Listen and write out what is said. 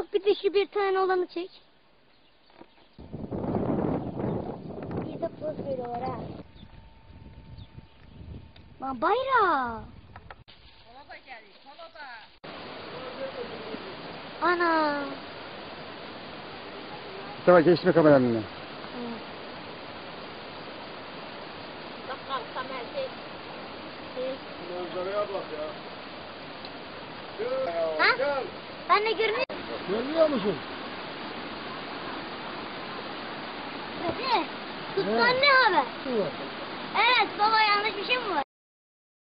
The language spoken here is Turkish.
Bak bir de şu bir tane olanı çek. Bir de poz veriyorlar ha. Lan bayrağı. Ana. Mustafa geçme kameranın önüne. Manzaraya bak ya. Ha? Ben de görünüyor. Görmüyor musun? Hadi. Tutsan ne haber? Evet baba